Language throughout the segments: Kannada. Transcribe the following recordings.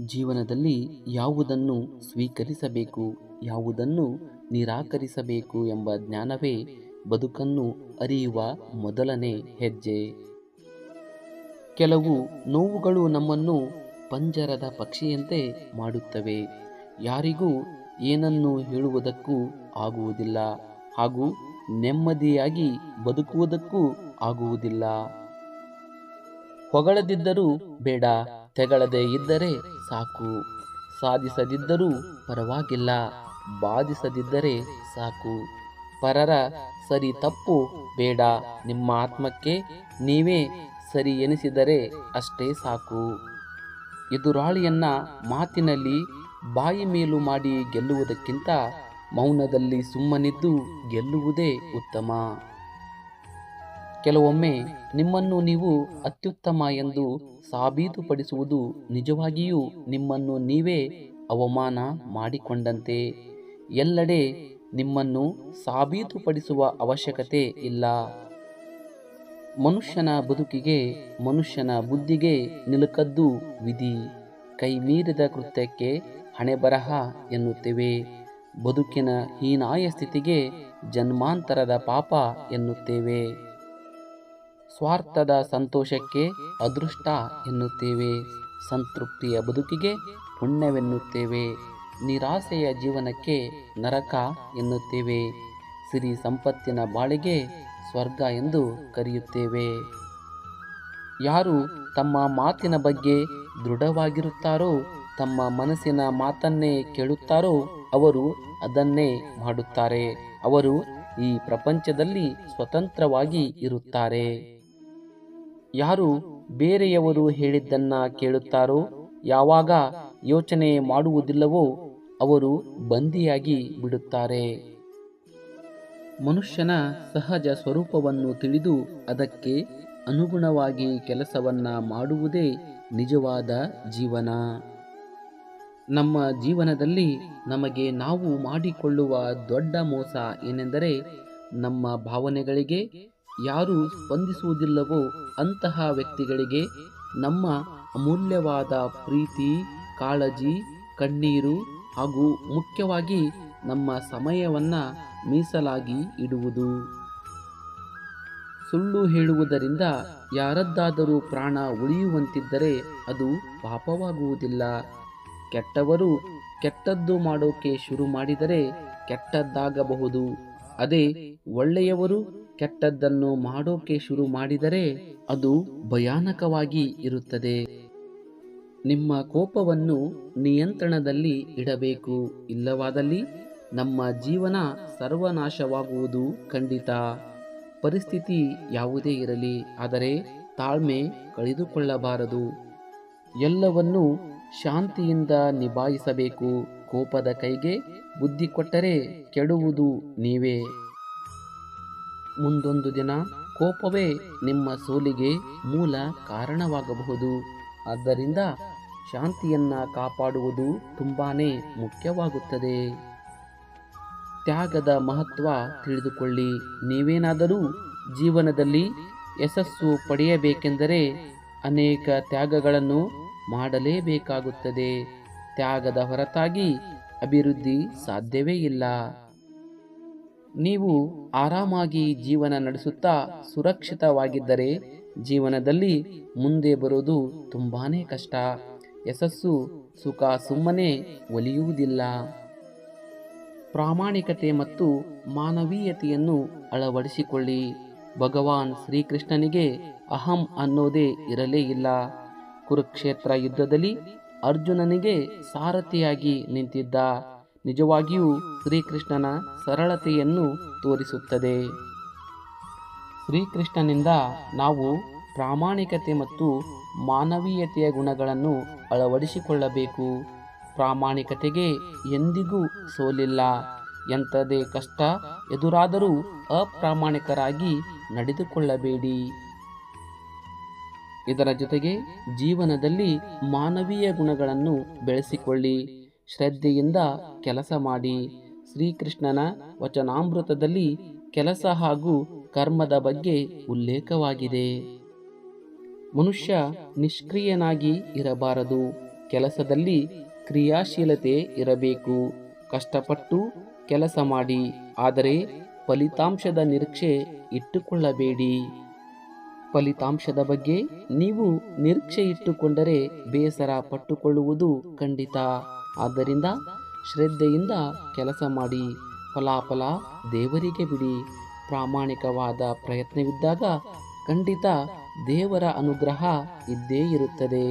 ಜೀವನದಲ್ಲಿ ಯಾವುದನ್ನು ಸ್ವೀಕರಿಸಬೇಕು, ಯಾವುದನ್ನು ನಿರಾಕರಿಸಬೇಕು ಎಂಬ ಜ್ಞಾನವೇ ಬದುಕನ್ನು ಅರಿಯುವ ಮೊದಲನೇ ಹೆಜ್ಜೆ. ಕೆಲವು ನೋವುಗಳು ನಮ್ಮನ್ನು ಪಂಜರದ ಪಕ್ಷಿಯಂತೆ ಮಾಡುತ್ತವೆ. ಯಾರಿಗೂ ಏನನ್ನು ಹೇಳುವುದಕ್ಕೂ ಆಗುವುದಿಲ್ಲ ಹಾಗೂ ನೆಮ್ಮದಿಯಾಗಿ ಬದುಕುವುದಕ್ಕೂ ಆಗುವುದಿಲ್ಲ. ಹೊಗಳದಿದ್ದರೂ ಬೇಡ ತೆಗಳದೆ ಇದ್ದರೆ ಸಾಕು. ಸಾಧಿಸದಿದ್ದರೂ ಪರವಾಗಿಲ್ಲ. ಬಾಧಿಸದಿದ್ದರೆ ಸಾಕು. ಪರರ ಸರಿ ತಪ್ಪು ಬೇಡ. ನಿಮ್ಮ ಆತ್ಮಕ್ಕೆ ನೀವೇ ಸರಿ ಎನಿಸಿದರೆ ಅಷ್ಟೇ ಸಾಕು. ಎದುರಾಳಿಯನ್ನ ಮಾತಿನಲ್ಲಿ ಬಾಯಿ ಮೇಲು ಮಾಡಿ ಗೆಲ್ಲುವುದಕ್ಕಿಂತ ಮೌನದಲ್ಲಿ ಸುಮ್ಮನಿದ್ದು ಗೆಲ್ಲುವುದೇ ಉತ್ತಮ. ಕೆಲವೊಮ್ಮೆ ನಿಮ್ಮನ್ನು ನೀವು ಅತ್ಯುತ್ತಮ ಎಂದು ಸಾಬೀತುಪಡಿಸುವುದು ನಿಜವಾಗಿಯೂ ನಿಮ್ಮನ್ನು ನೀವೇ ಅವಮಾನ ಮಾಡಿಕೊಂಡಂತೆ. ಎಲ್ಲೆಡೆ ನಿಮ್ಮನ್ನು ಸಾಬೀತುಪಡಿಸುವ ಅವಶ್ಯಕತೆ ಇಲ್ಲ. ಮನುಷ್ಯನ ಬದುಕಿಗೆ, ಮನುಷ್ಯನ ಬುದ್ಧಿಗೆ ನಿಲುಕದ್ದು ವಿಧಿ. ಕೈಮೀರಿದ ಕೃತ್ಯಕ್ಕೆ ಹಣೆಬರಹ ಎನ್ನುತ್ತೇವೆ. ಬದುಕಿನ ಹೀನಾಯ ಸ್ಥಿತಿಗೆ ಜನ್ಮಾಂತರದ ಪಾಪ ಎನ್ನುತ್ತೇವೆ. ಸ್ವಾರ್ಥದ ಸಂತೋಷಕ್ಕೆ ಅದೃಷ್ಟ ಎನ್ನುತ್ತೇವೆ. ಸಂತೃಪ್ತಿಯ ಬದುಕಿಗೆ ಪುಣ್ಯವೆನ್ನುತ್ತೇವೆ. ನಿರಾಸೆಯ ಜೀವನಕ್ಕೆ ನರಕ ಎನ್ನುತ್ತೇವೆ. ಸಿರಿ ಸಂಪತ್ತಿನ ಬಾಳಿಗೆ ಸ್ವರ್ಗ ಎಂದು ಕರೆಯುತ್ತೇವೆ. ಯಾರು ತಮ್ಮ ಮಾತಿನ ಬಗ್ಗೆ ದೃಢವಾಗಿರುತ್ತಾರೋ, ತಮ್ಮ ಮನಸ್ಸಿನ ಮಾತನ್ನೇ ಕೇಳುತ್ತಾರೋ, ಅವರು ಅದನ್ನೇ ಮಾಡುತ್ತಾರೆ. ಅವರು ಈ ಪ್ರಪಂಚದಲ್ಲಿ ಸ್ವತಂತ್ರವಾಗಿ ಇರುತ್ತಾರೆ. ಯಾರು ಬೇರೆಯವರು ಹೇಳಿದ್ದನ್ನ ಕೇಳುತ್ತಾರೋ, ಯಾವಾಗ ಯೋಚನೆ ಮಾಡುವುದಿಲ್ಲವೋ ಅವರು ಬಂದಿಯಾಗಿ ಬಿಡುತ್ತಾರೆ. ಮನುಷ್ಯನ ಸಹಜ ಸ್ವರೂಪವನ್ನು ತಿಳಿದು ಅದಕ್ಕೆ ಅನುಗುಣವಾಗಿ ಕೆಲಸವನ್ನ ಮಾಡುವುದೇ ನಿಜವಾದ ಜೀವನ. ನಮ್ಮ ಜೀವನದಲ್ಲಿ ನಮಗೆ ನಾವು ಮಾಡಿಕೊಳ್ಳುವ ದೊಡ್ಡ ಮೋಸ ಏನೆಂದರೆ ನಮ್ಮ ಭಾವನೆಗಳಿಗೆ ಯಾರು ಸ್ಪಂದಿಸುವುದಿಲ್ಲವೋ ಅಂತಹ ವ್ಯಕ್ತಿಗಳಿಗೆ ನಮ್ಮ ಅಮೂಲ್ಯವಾದ ಪ್ರೀತಿ, ಕಾಳಜಿ, ಕಣ್ಣೀರು ಹಾಗೂ ಮುಖ್ಯವಾಗಿ ನಮ್ಮ ಸಮಯವನ್ನ ಮೀಸಲಾಗಿ ಇಡುವುದು. ಸುಳ್ಳು ಹೇಳುವುದರಿಂದ ಯಾರದ್ದಾದರೂ ಪ್ರಾಣ ಉಳಿಯುವಂತಿದ್ದರೆ ಅದು ಪಾಪವಾಗುವುದಿಲ್ಲ. ಕೆಟ್ಟವರು ಕೆಟ್ಟದ್ದು ಮಾಡೋಕೆ ಶುರು ಮಾಡಿದರೆ ಕೆಟ್ಟದ್ದಾಗಬಹುದು. ಅದೇ ಒಳ್ಳೆಯವರು ಕೆಟ್ಟದ್ದನ್ನು ಮಾಡೋಕೆ ಶುರು ಮಾಡಿದರೆ ಅದು ಭಯಾನಕವಾಗಿ ಇರುತ್ತದೆ. ನಿಮ್ಮ ಕೋಪವನ್ನು ನಿಯಂತ್ರಣದಲ್ಲಿ ಇಡಬೇಕು. ಇಲ್ಲವಾದಲ್ಲಿ ನಮ್ಮ ಜೀವನ ಸರ್ವನಾಶವಾಗುವುದು ಖಂಡಿತ. ಪರಿಸ್ಥಿತಿ ಯಾವುದೇ ಇರಲಿ, ಆದರೆ ತಾಳ್ಮೆ ಕಳೆದುಕೊಳ್ಳಬಾರದು. ಎಲ್ಲವನ್ನೂ ಶಾಂತಿಯಿಂದ ನಿಭಾಯಿಸಬೇಕು. ಕೋಪದ ಕೈಗೆ ಬುದ್ಧಿ ಕೊಟ್ಟರೆ ಕೆಡುವುದು ನೀವೇ. ಮುಂದೊಂದು ದಿನ ಕೋಪವೇ ನಿಮ್ಮ ಸೋಲಿಗೆ ಮೂಲ ಕಾರಣವಾಗಬಹುದು. ಆದ್ದರಿಂದ ಶಾಂತಿಯನ್ನ ಕಾಪಾಡುವುದು ತುಂಬಾನೇ ಮುಖ್ಯವಾಗುತ್ತದೆ. ತ್ಯಾಗದ ಮಹತ್ವ ತಿಳಿದುಕೊಳ್ಳಿ. ನೀವೇನಾದರೂ ಜೀವನದಲ್ಲಿ ಯಶಸ್ಸು ಪಡೆಯಬೇಕೆಂದರೆ ಅನೇಕ ತ್ಯಾಗಗಳನ್ನು ಮಾಡಲೇಬೇಕಾಗುತ್ತದೆ. ತ್ಯಾಗದ ಹೊರತಾಗಿ ಅಭಿವೃದ್ಧಿ ಸಾಧ್ಯವೇ ಇಲ್ಲ. ನೀವು ಆರಾಮಾಗಿ ಜೀವನ ನಡೆಸುತ್ತಾ ಸುರಕ್ಷಿತವಾಗಿದ್ದರೆ ಜೀವನದಲ್ಲಿ ಮುಂದೆ ಬರೋದು ತುಂಬಾನೇ ಕಷ್ಟ. ಯಶಸ್ಸು, ಸುಖ ಸುಮ್ಮನೆ ಒಲಿಯುವುದಿಲ್ಲ. ಪ್ರಾಮಾಣಿಕತೆ ಮತ್ತು ಮಾನವೀಯತೆಯನ್ನು ಅಳವಡಿಸಿಕೊಳ್ಳಿ. ಭಗವಾನ್ ಶ್ರೀಕೃಷ್ಣನಿಗೆ ಅಹಂ ಅನ್ನೋದೇ ಇರಲೇ ಇಲ್ಲ. ಕುರುಕ್ಷೇತ್ರ ಯುದ್ಧದಲ್ಲಿ ಅರ್ಜುನನಿಗೆ ಸಾರಥಿಯಾಗಿ ನಿಂತಿದ್ದ ನಿಜವಾಗಿಯೂ ಶ್ರೀಕೃಷ್ಣನ ಸರಳತೆಯನ್ನು ತೋರಿಸುತ್ತದೆ. ಶ್ರೀಕೃಷ್ಣನಿಂದ ನಾವು ಪ್ರಾಮಾಣಿಕತೆ ಮತ್ತು ಮಾನವೀಯತೆಯ ಗುಣಗಳನ್ನು ಅಳವಡಿಸಿಕೊಳ್ಳಬೇಕು. ಪ್ರಾಮಾಣಿಕತೆಗೆ ಎಂದಿಗೂ ಸೋಲಿಲ್ಲ. ಎಂಥದೇ ಕಷ್ಟ ಎದುರಾದರೂ ಅಪ್ರಾಮಾಣಿಕರಾಗಿ ನಡೆದುಕೊಳ್ಳಬೇಡಿ. ಇದರ ಜೊತೆಗೆ ಜೀವನದಲ್ಲಿ ಮಾನವೀಯ ಗುಣಗಳನ್ನು ಬೆಳೆಸಿಕೊಳ್ಳಿ. ಶ್ರದ್ಧೆಯಿಂದ ಕೆಲಸ ಮಾಡಿ. ಶ್ರೀಕೃಷ್ಣನ ವಚನಾಮೃತದಲ್ಲಿ ಕೆಲಸ ಹಾಗೂ ಕರ್ಮದ ಬಗ್ಗೆ ಉಲ್ಲೇಖವಾಗಿದೆ. ಮನುಷ್ಯ ನಿಷ್ಕ್ರಿಯನಾಗಿ ಇರಬಾರದು. ಕೆಲಸದಲ್ಲಿ ಕ್ರಿಯಾಶೀಲತೆ ಇರಬೇಕು. ಕಷ್ಟಪಟ್ಟು ಕೆಲಸ ಮಾಡಿ. ಆದರೆ ಫಲಿತಾಂಶದ ನಿರೀಕ್ಷೆ ಇಟ್ಟುಕೊಳ್ಳಬೇಡಿ. ಫಲಿತಾಂಶದ ಬಗ್ಗೆ ನೀವು ನಿರೀಕ್ಷೆ ಇಟ್ಟುಕೊಂಡರೆ ಬೇಸರ ಪಟ್ಟುಕೊಳ್ಳುವುದು ಖಂಡಿತ. ಆದ್ದರಿಂದ ಶ್ರದ್ಧೆಯಿಂದ ಕೆಲಸ ಮಾಡಿ, ಫಲಾಫಲ ದೇವರಿಗೆ ಬಿಡಿ. ಪ್ರಾಮಾಣಿಕವಾದ ಪ್ರಯತ್ನವಿದ್ದಾಗ ಖಂಡಿತ ದೇವರ ಅನುಗ್ರಹ ಇದ್ದೇ ಇರುತ್ತದೆ.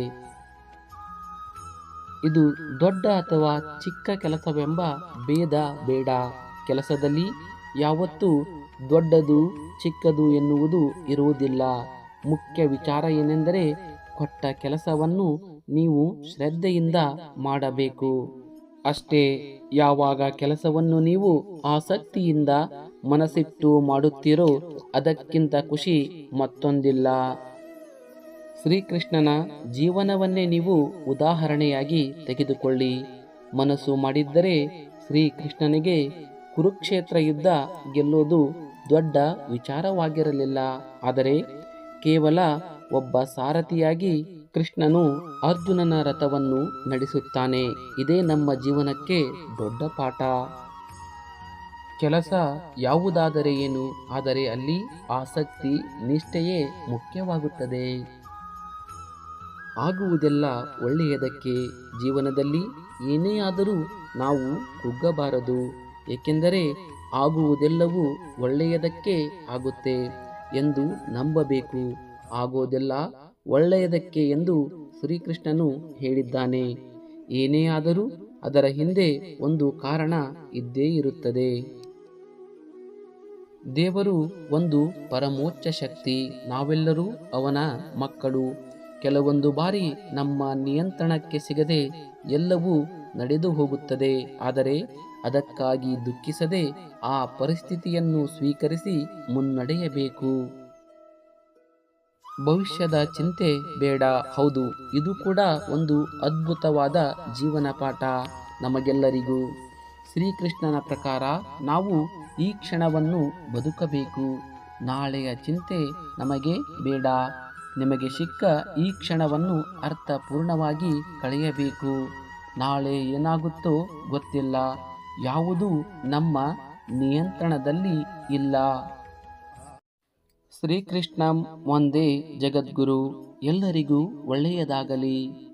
ಇದು ದೊಡ್ಡ ಅಥವಾ ಚಿಕ್ಕ ಕೆಲಸವೆಂಬ ಭೇದ ಬೇಡ. ಕೆಲಸದಲ್ಲಿ ಯಾವತ್ತೂ ದೊಡ್ಡದು, ಚಿಕ್ಕದು ಎನ್ನುವುದು ಇರುವುದಿಲ್ಲ. ಮುಖ್ಯ ವಿಚಾರ ಏನೆಂದರೆ ಕೊಟ್ಟ ಕೆಲಸವನ್ನು ನೀವು ಶ್ರದ್ಧೆಯಿಂದ ಮಾಡಬೇಕು. ಅಷ್ಟೇ, ಯಾವಾಗ ಕೆಲಸವನ್ನು ನೀವು ಆಸಕ್ತಿಯಿಂದ ಮನಸ್ಸಿಟ್ಟು ಮಾಡುತ್ತೀರೋ ಅದಕ್ಕಿಂತ ಖುಷಿ ಮತ್ತೊಂದಿಲ್ಲ. ಶ್ರೀಕೃಷ್ಣನ ಜೀವನವನ್ನೇ ನೀವು ಉದಾಹರಣೆಯಾಗಿ ತೆಗೆದುಕೊಳ್ಳಿ. ಮನಸ್ಸು ಮಾಡಿದ್ದರೆ ಶ್ರೀಕೃಷ್ಣನಿಗೆ ಕುರುಕ್ಷೇತ್ರ ಯುದ್ಧ ಗೆಲ್ಲೋದು ದೊಡ್ಡ ವಿಚಾರವಾಗಿರಲಿಲ್ಲ. ಆದರೆ ಕೇವಲ ಒಬ್ಬ ಸಾರಥಿಯಾಗಿ ಕೃಷ್ಣನು ಅರ್ಜುನನ ರಥವನ್ನು ನಡೆಸುತ್ತಾನೆ. ಇದೇ ನಮ್ಮ ಜೀವನಕ್ಕೆ ದೊಡ್ಡ ಪಾಠ. ಕೆಲಸ ಯಾವುದಾದರೆ ಏನು? ಆದರೆ ಅಲ್ಲಿ ಆಸಕ್ತಿ, ನಿಷ್ಠೆಯೇ ಮುಖ್ಯವಾಗುತ್ತದೆ. ಆಗುವುದೆಲ್ಲ ಒಳ್ಳೆಯದಕ್ಕೆ. ಜೀವನದಲ್ಲಿ ಏನೇ ಆದರೂ ನಾವು ಕುಗ್ಗಬಾರದು. ಏಕೆಂದರೆ ಆಗುವುದೆಲ್ಲವೂ ಒಳ್ಳೆಯದಕ್ಕೆ ಆಗುತ್ತೆ ಎಂದು ನಂಬಬೇಕು. ಆಗೋದೆಲ್ಲ ಒಳ್ಳೆಯದಕ್ಕೆ ಎಂದು ಶ್ರೀಕೃಷ್ಣನು ಹೇಳಿದ್ದಾನೆ. ಏನೇ ಆದರೂ ಅದರ ಹಿಂದೆ ಒಂದು ಕಾರಣ ಇದ್ದೇ ಇರುತ್ತದೆ. ದೇವರು ಒಂದು ಪರಮೋಚ್ಚ ಶಕ್ತಿ. ನಾವೆಲ್ಲರೂ ಅವನ ಮಕ್ಕಳು. ಕೆಲವೊಂದು ಬಾರಿ ನಮ್ಮ ನಿಯಂತ್ರಣಕ್ಕೆ ಸಿಗದೆ ಎಲ್ಲವೂ ನಡೆದು ಹೋಗುತ್ತದೆ. ಆದರೆ ಅದಕ್ಕಾಗಿ ದುಃಖಿಸದೆ ಆ ಪರಿಸ್ಥಿತಿಯನ್ನು ಸ್ವೀಕರಿಸಿ ಮುನ್ನಡೆಯಬೇಕು. ಭವಿಷ್ಯದ ಚಿಂತೆ ಬೇಡ. ಹೌದು, ಇದು ಕೂಡ ಒಂದು ಅದ್ಭುತವಾದ ಜೀವನ ಪಾಠ ನಮಗೆಲ್ಲರಿಗೂ. ಶ್ರೀಕೃಷ್ಣನ ಪ್ರಕಾರ ನಾವು ಈ ಕ್ಷಣವನ್ನು ಬದುಕಬೇಕು. ನಾಳೆಯ ಚಿಂತೆ ನಮಗೆ ಬೇಡ. ನಿಮಗೆ ಸಿಕ್ಕ ಈ ಕ್ಷಣವನ್ನು ಅರ್ಥಪೂರ್ಣವಾಗಿ ಕಳೆಯಬೇಕು. ನಾಳೆ ಏನಾಗುತ್ತೋ ಗೊತ್ತಿಲ್ಲ. ಯಾವುದು ನಮ್ಮ ನಿಯಂತ್ರಣದಲ್ಲಿ ಇಲ್ಲ. ಶ್ರೀಕೃಷ್ಣ ಒಂದೇ ಜಗದ್ಗುರು. ಎಲ್ಲರಿಗೂ ಒಳ್ಳೆಯದಾಗಲಿ.